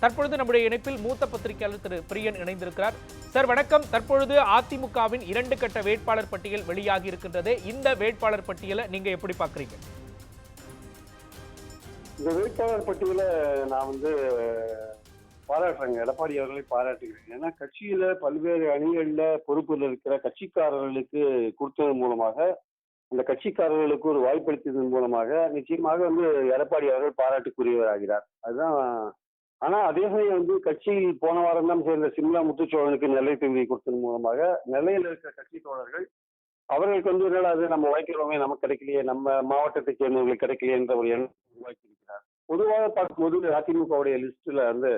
தற்பொழுது நம்முடைய இணைப்பில் மூத்த பத்திரிகையாளர் திரு பிரியன் இணைந்திருக்கிறார். சார் வணக்கம். தற்பொழுது அதிமுகவின் இரண்டு கட்ட வேட்பாளர் பட்டியல் வெளியாகி இருக்கின்றது. இந்த வேட்பாளர் பட்டியலை நீங்க எப்படி பாக்குறீங்க இந்த வேட்பாளர் பட்டியல நான் வந்து பாராட்டுறேங்க. எடப்பாடி அவர்களை பாராட்டுகிறேன். ஏன்னா கட்சியில பல்வேறு அணிகள்ல பொறுப்பில் இருக்கிற கட்சிக்காரர்களுக்கு கொடுத்ததன் மூலமாக அந்த கட்சிக்காரர்களுக்கு ஒரு வாய்ப்பளித்ததன் மூலமாக நிச்சயமாக வந்து எடப்பாடி அவர்கள் பாராட்டுக்குரியவராகிறார். அதுதான் ஆனா அதே சமயம் வந்து கட்சி போன வாரம் தான் சேர்ந்த சிம்லா முத்துச்சோழனுக்கு நெல்லை தொகுதி கொடுத்தது மூலமாக நெல்லையில் இருக்கிற கட்சி தோழர்கள் அவர்களுக்கு வந்து என்னடா அது நம்ம உழைக்கிறவங்க நமக்கு கிடைக்கலையே நம்ம மாவட்டத்தை சேர்ந்தவர்களுக்கு கிடைக்கலையே என்ற ஒரு எண்ணம் உருவாக்கியிருக்கிறார். பொதுவாக பார்க்கும்போது அதிமுகவுடைய லிஸ்ட்ல வந்து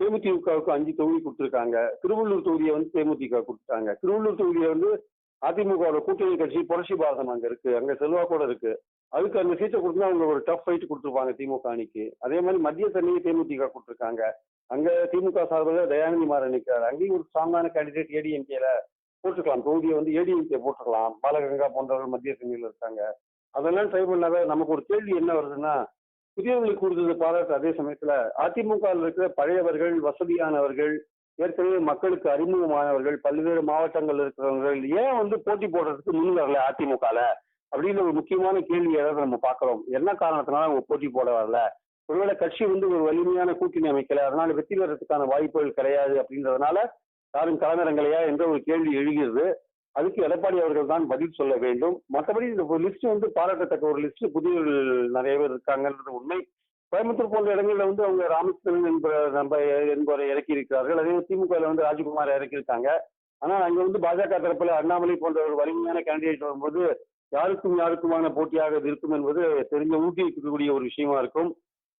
தேமுதிகவுக்கு அஞ்சு தொகுதி கொடுத்துருக்காங்க. திருவள்ளூர் தொகுதியை வந்து தேமுதிக கொடுத்துட்டாங்க. திருவள்ளூர் தொகுதியை வந்து அதிமுகவோட கூட்டணி கட்சி புரட்சி பாரதம் அங்க இருக்கு. அங்க செல்வா கூட இருக்கு. அதுக்கு அந்த சீட்டை கொடுத்தா அவங்க ஒரு டஃப் ஃபைட் கொடுத்துருப்பாங்க திமுக அணிக்கு. அதே மாதிரி மத்திய சென்னையை தேமுதிக கொடுத்துருக்காங்க. அங்க திமுக சார்பில் தயாநிதி மாறன் நிற்கிறார் அங்கேயும் ஒரு ஸ்ட்ராங்கான கேண்டிடேட் ஏடிஎம்கேல போட்டுக்கலாம். தொகுதியை வந்து ஏடிஎம்கே போட்டுக்கலாம். பாலகங்கா போன்றவர்கள் மத்திய சென்னையில் இருக்காங்க. அதெல்லாம் ட்ரை பண்ணாத நமக்கு ஒரு கேள்வி என்ன வருதுன்னா புதியவர்களுக்கு கொடுத்தது பாராட்டு. அதே சமயத்தில் அதிமுக இருக்கிற பழையவர்கள் வசதியானவர்கள் ஏற்கனவே மக்களுக்கு அறிமுகமானவர்கள் பல்வேறு மாவட்டங்கள் இருக்கிறவர்கள் ஏன் வந்து போட்டி போடுறதுக்கு முன் வரல அதிமுகல? அப்படின்னு ஒரு முக்கியமான கேள்வி ஏதாவது நம்ம பார்க்குறோம். என்ன காரணத்தினால அவங்க போட்டி போட வரல? ஒருவேளை கட்சி வந்து ஒரு வலிமையான கூட்டணி அமைக்கல அதனால வெற்றி பெறதுக்கான வாய்ப்புகள் கிடையாது அப்படின்றதுனால யாரும் களமிறங்கலையா என்ற ஒரு கேள்வி எழுகிறது. அதுக்கு எடப்பாடி அவர்கள் தான் பதில் சொல்ல வேண்டும். மற்றபடி இந்த லிஸ்ட் வந்து பாராட்டத்தக்க ஒரு லிஸ்ட் புதியவர்கள் நிறைய பேர் இருக்காங்கன்றது உண்மை. கோயம்புத்தூர் போன்ற இடங்கள்ல வந்து அவங்க ராமச்சந்திரன் என்ப நம்ம என்பவரை இறக்கி இருக்கிறார்கள் அதே திமுகவில் வந்து ராஜ்குமார் இறக்கியிருக்காங்க. ஆனால் அங்க வந்து பாஜக தரப்பில் அண்ணாமலை போன்ற ஒரு வலிமையான கேண்டிடேட் வரும்போது யாருக்கும் யாருக்குமான போட்டியாக இது இருக்கும் என்பது தெரிஞ்ச ஊக்குவிக்கக்கூடிய ஒரு விஷயமா இருக்கும்.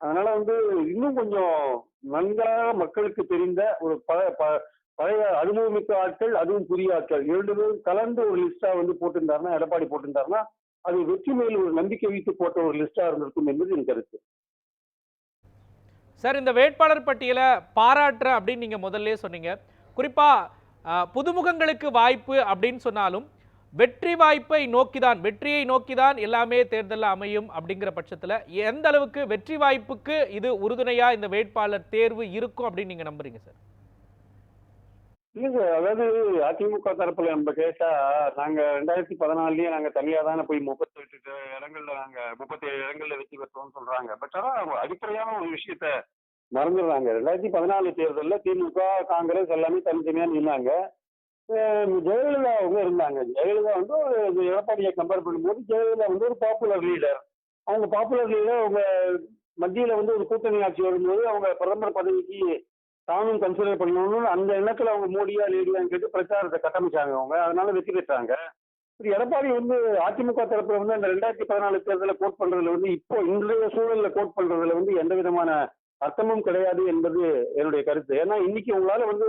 அதனால வந்து இன்னும் கொஞ்சம் நன்றாக மக்களுக்கு தெரிந்த ஒரு பல ப- பழைய அனுபவமிக்க ஆட்கள் அதுவும் புதிய ஆட்கள் இரண்டு பேரும் கலந்து ஒரு லிஸ்டா வந்து போட்டிருந்தாருன்னா எடப்பாடி போட்டிருந்தாருன்னா அது வெற்றி மேல் ஒரு நம்பிக்கை வைத்து போட்ட ஒரு லிஸ்டா இருந்திருக்கும் என்பது என் கருத்து. சார் இந்த வேட்பாளர் பட்டியலை பாராட்டுற அப்படின்னு நீங்க முதல்ல சொன்னீங்க. குறிப்பா புதுமுகங்களுக்கு வாய்ப்பு அப்படின்னு சொன்னாலும் வெற்றி வாய்ப்பை நோக்கிதான் வெற்றியை நோக்கிதான் எல்லாமே தேர்தலில் அமையும் அப்படிங்கிற பட்சத்துல எந்த அளவுக்கு வெற்றி வாய்ப்புக்கு இது உறுதுணையா இந்த வேட்பாளர் தேர்வு இருக்கும் அப்படின்னு நீங்க நம்புறீங்க சார்? இல்லைங்க அதாவது அதிமுக தரப்புல நம்ம கேட்டா நாங்க ரெண்டாயிரத்தி பதினாலுலயே நாங்க தனியா தானே போய் முப்பத்தெட்டு இடங்கள்ல நாங்க முப்பத்தேழு இடங்கள்ல வெற்றி பெற்றோம்னு சொல்றாங்க. பட் ஆனா அடிப்படையான ஒரு விஷயத்த மறந்துடுறாங்க. ரெண்டாயிரத்தி பதினாலு தேர்தலில் திமுக காங்கிரஸ் எல்லாமே தனித்தனியா நின்னாங்க. ஜெயலலிதா அவங்க இருந்தாங்க. ஜெயலலிதா வந்து ஒரு எடப்பாடியை கம்பேர் பண்ணும்போது ஜெயலலிதா வந்து ஒரு பாப்புலர் லீடர் அவங்க பாப்புலர் லீடர் அவங்க மத்தியில் வந்து ஒரு கூட்டணி ஆட்சி வரும்போது அவங்க பிரதமர் பதவிக்கு தானும் கன்சிடர் பண்ணணும்னு அந்த எண்ணத்தில் அவங்க மோடியா லேடியான்னு கேட்டு பிரச்சாரத்தை கட்டமைச்சாங்க அவங்க. அதனால வெற்றி பெற்றாங்க. சரி எடப்பாடி வந்து அதிமுக தரப்புல வந்து அந்த ரெண்டாயிரத்தி பதினாலு தேர்தலில் கோட் பண்றதுல வந்து இப்போ இன்றைய சூழலில் கோட் பண்றதுல வந்து எந்த விதமான அர்த்தமும் கிடையாது என்பது என்னுடைய கருத்து. ஏன்னா இன்னைக்கு உங்களால வந்து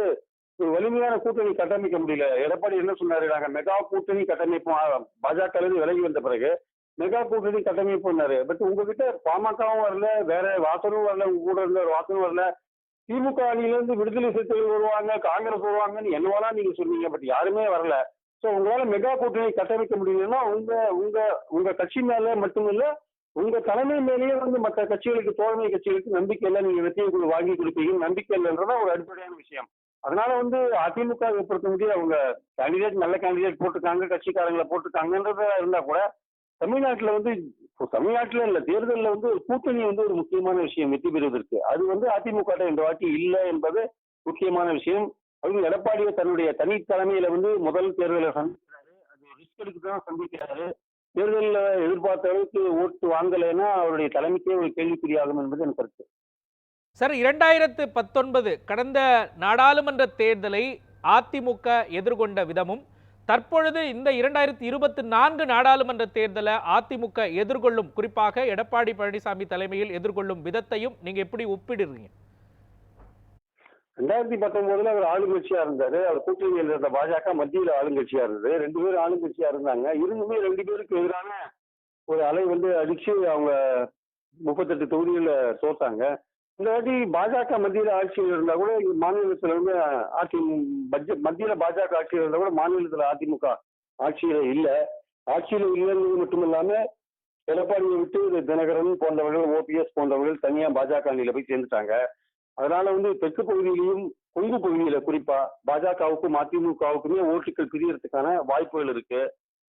வலிமையான கூட்டணி கட்டமைக்க முடியல. எடப்பாடி என்ன சொன்னாரு? நாங்க மெகா கூட்டணி கட்டமைப்போம். பாஜக இருந்து விலகி வந்த பிறகு மெகா கூட்டணி கட்டமைப்புனாரு பட் உங்ககிட்ட பாமகவும் வரல வேற வாசனும் வரல உங்க கூட இருந்த வாசனும் வரல. திமுக அணியிலிருந்து விடுதலை சிறுத்தைகள் வருவாங்க காங்கிரஸ் வருவாங்கன்னு என்னவெல்லாம் நீங்க சொன்னீங்க பட் யாருமே வரல. ஸோ உங்களால மெகா கூட்டணி கட்டமைக்க முடியலன்னா உங்க உங்க உங்க கட்சி மேல மட்டுமில்ல உங்க தலைமை மேலேயே வந்து மற்ற கட்சிகளுக்கு தோழமை கட்சிகளுக்கு நம்பிக்கை இல்லை நீங்க வெற்றியை கொடு- வாங்கி கொடுப்பீங்க நம்பிக்கை இல்லைன்றதான் ஒரு அடிப்படையான விஷயம். அதனால வந்து அதிமுக பொறுத்த முடியும் அவங்க கேண்டிடேட் நல்ல கேண்டிடேட் போட்டிருக்காங்க கட்சிக்காரங்களை போட்டிருக்காங்கன்றது இருந்தா கூட தமிழ்நாட்டுல வந்து தமிழ்நாட்டில் இல்லை தேர்தலில் வந்து ஒரு கூட்டணி வந்து ஒரு முக்கியமான விஷயம் வெற்றி பெறுவதற்கு. அது வந்து அதிமுக இந்த வாட்டி இல்லை என்பது முக்கியமான விஷயம். அதுவும் எடப்பாடியை தன்னுடைய தனி தலைமையில வந்து முதல் தேர்தலை சந்திக்கிறாரு. அது ரிஸ்க் எடுத்து தான் சந்திக்கிறாரு. தேர்தலில் எதிர்பார்த்த அளவுக்கு ஓட்டு வாங்கலைன்னா அவருடைய தலைமைக்கே ஒரு கேள்விக்குறியாகும் என்பது என் கருத்து. சார் இரண்டாயிரத்து பத்தொன்பது கடந்த நாடாளுமன்ற தேர்தலை அதிமுக எதிர்கொண்ட விதமும் தற்பொழுது இந்த இரண்டாயிரத்தி இருபத்தி நான்கு நாடாளுமன்ற தேர்தலை அதிமுக எதிர்கொள்ளும் குறிப்பாக எடப்பாடி பழனிசாமி தலைமையில் எதிர்கொள்ளும் விதத்தையும் நீங்க எப்படி ஒப்பிடுறீங்க? ரெண்டாயிரத்தி பத்தொன்பதுல அவர் ஆளுங்கட்சியா இருந்தாரு. அவர் கூட்டணியில் இருந்த பாஜக மத்தியில் ஆளுங்கட்சியா இருந்தது. ரெண்டு பேரும் ஆளுங்கட்சியா இருந்தாங்க. இருந்துமே ரெண்டு பேருக்கு எதிரான ஒரு அலை வந்து அடிச்சு அவங்க முப்பத்தெட்டு தொகுதிகளில் தோத்தாங்க இந்த வாட்டி பாஜக மத்தியில் ஆட்சியில் இருந்தால் கூட மாநிலத்தில் வந்து ஆட்சி பட்ஜெட் பாஜக ஆட்சியில் இருந்தால் கூட மாநிலத்தில் அதிமுக ஆட்சியில் இல்லை. ஆட்சியில் இல்லைன்றது மட்டும் இல்லாமல் எடப்பாடியை விட்டு தினகரன் போன்றவர்கள் ஓபிஎஸ் போன்றவர்கள் தனியாக பாஜக அணியில் போய் சேர்ந்துட்டாங்க. அதனால வந்து தெற்கு பகுதியிலையும் கொங்கு பகுதியில குறிப்பா பாஜகவுக்கும் அதிமுகவுக்குமே ஓட்டுகள் பிரியறதுக்கான வாய்ப்புகள் இருக்கு.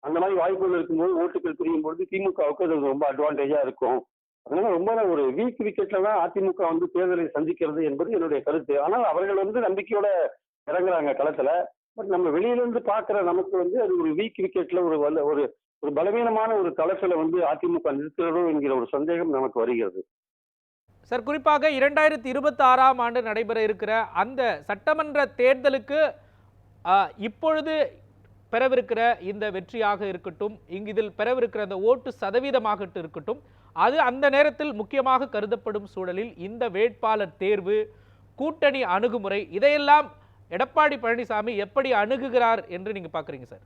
அந்த மாதிரி வாய்ப்புகள் இருக்கும்போது ஓட்டுகள் பிரியும் பொழுது திமுகவுக்கு அது ரொம்ப அட்வான்டேஜா இருக்கும். அதனால ரொம்ப ஒரு வீக் விக்கெட்ல தான் அதிமுக வந்து தேர்தலை சந்திக்கிறது என்பது என்னுடைய கருத்து. ஆனால் அவர்கள் வந்து நம்பிக்கையோட இறங்குறாங்க களத்துல. பட் நம்ம வெளியில இருந்து பாக்குற நமக்கு வந்து அது ஒரு வீக் விக்கெட்ல ஒரு வல்ல ஒரு ஒரு பலவீனமான ஒரு தளத்துல வந்து அதிமுக நிறுத்துறதோ என்கிற ஒரு சந்தேகம் நமக்கு வருகிறது. சார் குறிப்பாக இரண்டாயிரத்தி இருபத்தி ஆறாம் ஆண்டு நடைபெற இருக்கிற அந்த சட்டமன்ற தேர்தலுக்கு இப்பொழுது பெறவிருக்கிற இந்த வெற்றியாக இருக்கட்டும் இங்கு இதில் பெறவிருக்கிற அந்த ஓட்டு சதவீதமாகட்டும் இருக்கட்டும் அது அந்த நேரத்தில் முக்கியமாக கருதப்படும் சூழலில் இந்த வேட்பாளர் தேர்வு கூட்டணி அணுகுமுறை இதையெல்லாம் எடப்பாடி பழனிசாமி எப்படி அணுகுகிறார் என்று நீங்க பாக்குறீங்க சார்?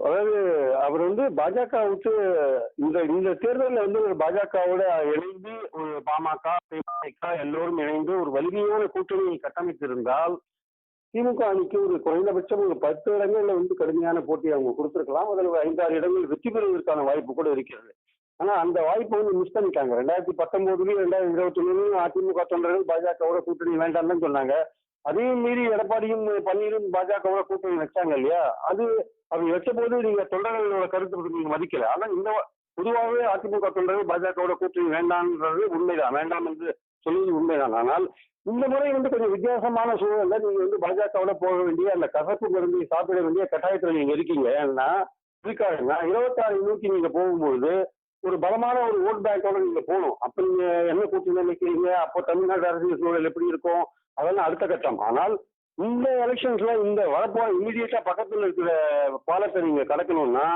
அதாவது அவர் வந்து பாஜகவுக்கு இந்த இந்த தேர்தலில் வந்து ஒரு பாஜகவோட இணைந்து ஒரு பாமக திமுக எல்லோரும் இணைந்து ஒரு வலிமையான கூட்டணியை கட்டமைத்திருந்தால் திமுக அணிக்கு ஒரு குறைந்தபட்சம் ஒரு பத்து இடங்கள்ல வந்து கடுமையான போட்டி அவங்க கொடுத்திருக்கலாம். அதில் ஐந்தாறு இடங்கள் வெற்றி பெறுவதற்கான வாய்ப்பு கூட இருக்கிறது. ஆனா அந்த வாய்ப்பை வந்து மிஸ் பண்ணிட்டாங்க. ரெண்டாயிரத்தி பத்தொன்பதுலயும் ரெண்டாயிரத்தி இருபத்தி ஒண்ணுலயும் அதிமுக தொண்டர்கள் பாஜகவோட கூட்டணி வேண்டாம்னு சொன்னாங்க. அதையும் மீறி எடப்பாடியும் பன்னீரும் பாஜகவோட கூட்டணி வச்சாங்க இல்லையா? அது அப்படி வச்ச போது நீங்க தொண்டர்களோட கருத்து நீங்க மதிக்கல. ஆனா இந்த பொதுவாகவே அதிமுக தொண்டர்கள் பாஜகவோட கூட்டணி வேண்டாம்ன்றது உண்மைதான். வேண்டாம் என்று சொல்வது உண்மைதான். ஆனால் இந்த முறை வந்து கொஞ்சம் வித்தியாசமான சூழல்ல நீங்க வந்து பாஜகவோட போக வேண்டிய அந்த கசப்பு மருந்தை சாப்பிட வேண்டிய கட்டாயத்துல நீங்க இருக்கீங்க. ஏன்னா இருக்காருன்னா இருபத்தாறு நோக்கி நீங்க போகும்போது ஒரு பலமான ஒரு ஓட் பேங்கோட நீங்க போகணும். அப்ப நீங்க என்ன கூட்டணி நினைக்கிறீங்க அப்போ தமிழ்நாடு அரசியல் சூழல் எப்படி இருக்கும்? அதெல்லாம் அடுத்த கட்டம். ஆனால் இந்த எலெக்ஷன்ஸ்ல இந்த வரப்போ இமீடியட்டா பக்கத்துல இருக்கிற பாலத்தை நீங்க கடக்கணும்னா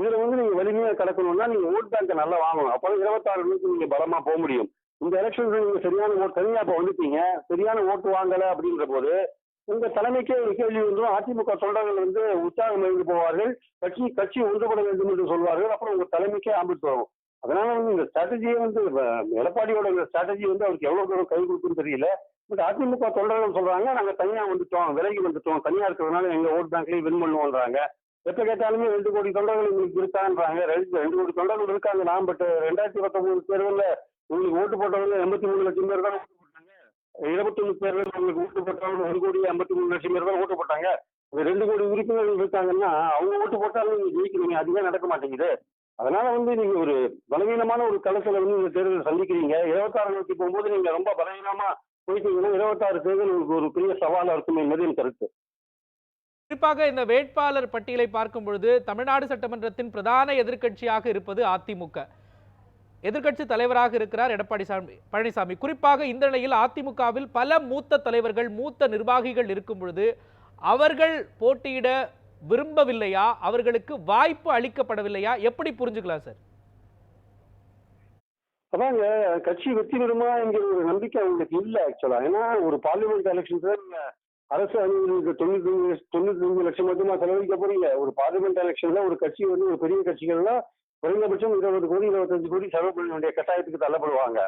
இதுல வந்து நீங்க வலிமையா கடக்கணும்னா நீங்க ஓட் பேங்கை நல்லா வாங்கணும். அப்போ இருபத்தாறு மணிக்கு நீங்க பலமா போக முடியும். இந்த எலெக்ஷன்ஸ்ல நீங்க சரியான ஓட் தனியா இப்ப வந்துட்டீங்க. சரியான ஓட்டு வாங்கல அப்படின்ற போது உங்க தலைமைக்கே ஒரு கேள்வி வந்துடும் அதிமுக தொண்டர்கள் வந்து உற்சாகம் இருந்து போவார்கள். கட்சி கட்சி ஒன்றுபட வேண்டும் என்று சொல்வார்கள். அப்புறம் உங்க தலைமைக்கே ஆபத்து வரும். அதனால வந்து இந்த ஸ்ட்ராட்டஜியை வந்து எடப்பாடியோட இந்த ஸ்ட்ராட்டஜி வந்து அவருக்கு எவ்வளவு தூரம் கை கொடுக்குன்னு தெரியல. பட் அதிமுக தொண்டர்கள் சொல்றாங்க நாங்க தனியா வந்துட்டோம் விலகி வந்துட்டோம் தனியா இருக்கிறதுனால எங்க ஓட் பேங்க்லயும் வின் பண்ணுவோம்ன்றாங்க எப்ப கேட்டாலுமே ரெண்டு கோடி தொண்டர்கள் உங்களுக்கு இருக்கான்றாங்க. ரெண்டு ரெண்டு கோடி தொண்டர்கள் இருக்காங்க. நான் பட் ரெண்டாயிரத்தி பத்தொன்பது தேர்தலில் உங்களுக்கு ஓட்டு போட்டவங்க எண்பத்தி மூணு லட்சம் பேர் தான் ஓட்டு போட்டாங்க இருபத்தொன்னு உங்களுக்கு ஓட்டு போட்டாலும் ஒரு கோடி ஐம்பத்தி மூணு லட்சம் பேர் தான் ஓட்டு போட்டாங்க. ரெண்டு கோடி உறுப்பினர்கள் இருக்காங்கன்னா அவங்க ஓட்டு போட்டாலும் நீங்க ஜெயிக்கிறீங்க. அதுவே நடக்க மாட்டேங்குது. அதனால வந்து நீங்க ஒரு பலவீனமான ஒரு களத்துல வந்து இந்த தேர்தல் சந்திக்கிறீங்க. இருபத்தாறு நோக்கி போகும்போது நீங்க ரொம்ப பலவீனமா போயிட்டீங்கன்னா இருபத்தாறு தேர்தல் உங்களுக்கு ஒரு பெரிய சவாலா இருக்கும் என்பது என் கருத்து. குறிப்பாக இந்த வேட்பாளர் பட்டியலை பார்க்கும் பொழுது தமிழ்நாடு சட்டமன்றத்தின் பிரதான எதிர்க்கட்சியாக இருப்பது அதிமுக எதிர்க்கட்சி தலைவராக இருக்கிறார் எடப்பாடி பழனிசாமி. குறிப்பாக இந்த நிலையில் அதிமுகவில் பல மூத்த தலைவர்கள் மூத்த நிர்வாகிகள் இருக்கும் பொழுது அவர்கள் போட்டியிட விரும்பவில்லையா? அவர்களுக்கு வாய்ப்பு அளிக்கப்படவில்லையா? எப்படி புரிஞ்சுக்கலாம் சார்? அதாங்க கட்சி வெற்றி பெறுமா என்கிற ஒரு நம்பிக்கை அவங்களுக்கு இல்ல ஆக்சுவலா ஏன்னா ஒரு பார்லிமெண்ட் எலெக்ஷன் நீங்க அரசு அலுவலர்களுக்கு தொண்ணூத்தி தொண்ணூத்தி அஞ்சு லட்சம் மட்டுமா செலவழிக்க போறீங்க? ஒரு பார்லிமெண்ட் எலெக்ஷன்ல ஒரு கட்சி வந்து ஒரு பெரிய கட்சிகள்லாம் குறைந்தபட்சம் இருபது கோடி இருபத்தஞ்சு கோடி செலவு பண்ண வேண்டிய கட்டாயத்துக்கு தள்ளப்படுவாங்க.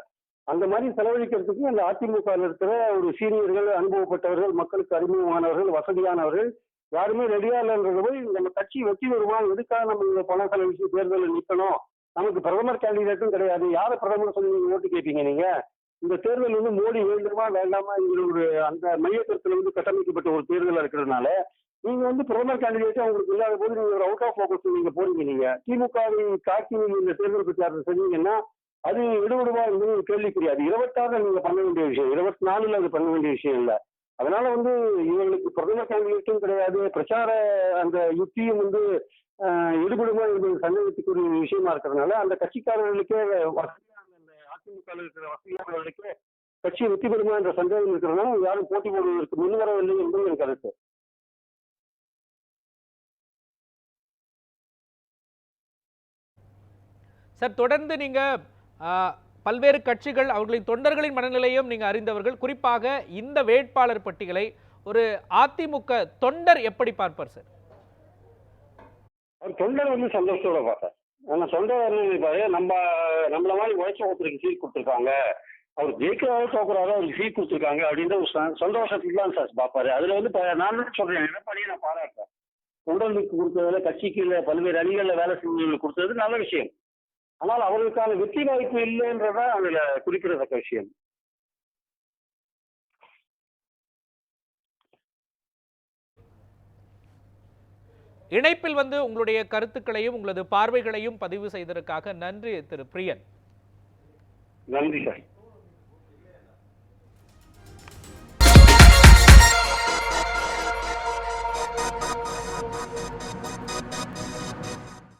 அந்த மாதிரி செலவழிக்கிறதுக்கு அந்த அதிமுக இருக்கிற ஒரு சீனியர்கள் அனுபவப்பட்டவர்கள் மக்களுக்கு அறிமுகமானவர்கள் வசதியானவர்கள் யாருமே ரெடியா இல்லைன்றது போய் நம்ம கட்சி வெற்றி வருமா எதுக்காக நம்ம இந்த பணம் செலவழிச்சு தேர்தலில் நிற்கணும் நமக்கு பிரதமர் கேண்டிடேட்டும் கிடையாது. யாரை பிரதமர் சொல்லி நீங்க ஓட்டு கேட்பீங்க நீங்க? இந்த தேர்தல் வந்து மோடி வேண்டுமா வேண்டாமா என்கிற ஒரு அந்த மையக்கருத்துல வந்து கட்டமைக்கப்பட்ட ஒரு தேர்தலா இருக்கிறதுனால நீங்க வந்து பிரதமர் கேண்டிடேட் உங்களுக்கு இல்லாத போது நீங்க ஒரு அவுட் ஆஃப் ஃபோக்கஸ் நீங்க போறீங்க நீங்க. திமுகவை தாக்கி நீங்க இந்த தேர்தல் பிரச்சாரத்தை செஞ்சீங்கன்னா அது விடுவிடுவா என்பது ஒரு கேள்விக்குறி அது இருபத்தாறுல நீங்க பண்ண வேண்டிய விஷயம் இருபத்தி நாலுல அது பண்ண வேண்டிய விஷயம் இல்ல. அதனால வந்து இவங்களுக்கு பிரதமர் கேண்டிடேட்டும் கிடையாது. பிரச்சார அந்த யுக்தியும் வந்து ஆஹ், ஈடுபடுமா என்பது சந்தேகத்துக்குரிய விஷயமா இருக்கிறதுனால அந்த கட்சிக்காரர்களுக்கே வசதியான அதிமுக ல இருக்கிற வசதியானவர்களுக்கே கட்சி வெற்றி பெறுமா என்ற சந்தேகம் இருக்கிறதுனால யாரும் போட்டி போடுவதற்கு முன்வரவில்லை என்பது என் கருத்து. சார் தொடர்ந்து நீங்க பல்வேறு கட்சிகள் அவர்களின் தொண்டர்களின் மனநிலையும் நீங்க அறிந்தவர்கள். குறிப்பாக இந்த வேட்பாளர் பட்டியலை ஒரு அதிமுக தொண்டர் எப்படி பார்ப்பார் சார்? அவர் தொண்டர் வந்து சந்தோஷத்தோட பார்த்தார் ஆனா தொண்டர் நினைப்பாரு, நம்ம நம்மள மாதிரி உழைச்ச ஒருத்தருக்கு சீட் கொடுத்துருக்காங்க. அவர் ஜெயிக்கிறாரோ தோக்குறாரோ அவருக்கு சீட் கொடுத்துருக்காங்க அப்படின்ற ஒரு சந்தோஷத்துக்கு தான் சார் பார்ப்பாரு. அதுல வந்து ப- நான் சொல்றேன் எடப்பாடியை நான் பாராட்டுறேன். தொண்டர்களுக்கு கொடுத்ததுல கட்சிக்கு பல்வேறு அணிகளில் வேலை செஞ்சவங்களுக்கு கொடுத்தது நல்ல விஷயம். ஆனால் அவர்களுக்கான வெற்றி வாய்ப்பு இல்லைன்றதான் அதுல குறிப்பிடத்தக்க விஷயம். இணைப்பில் வந்து உங்களுடைய கருத்துக்களையும் உங்களது பார்வைகளையும் பதிவு செய்ததற்காக நன்றி திரு. பிரியன். நன்றி சார்.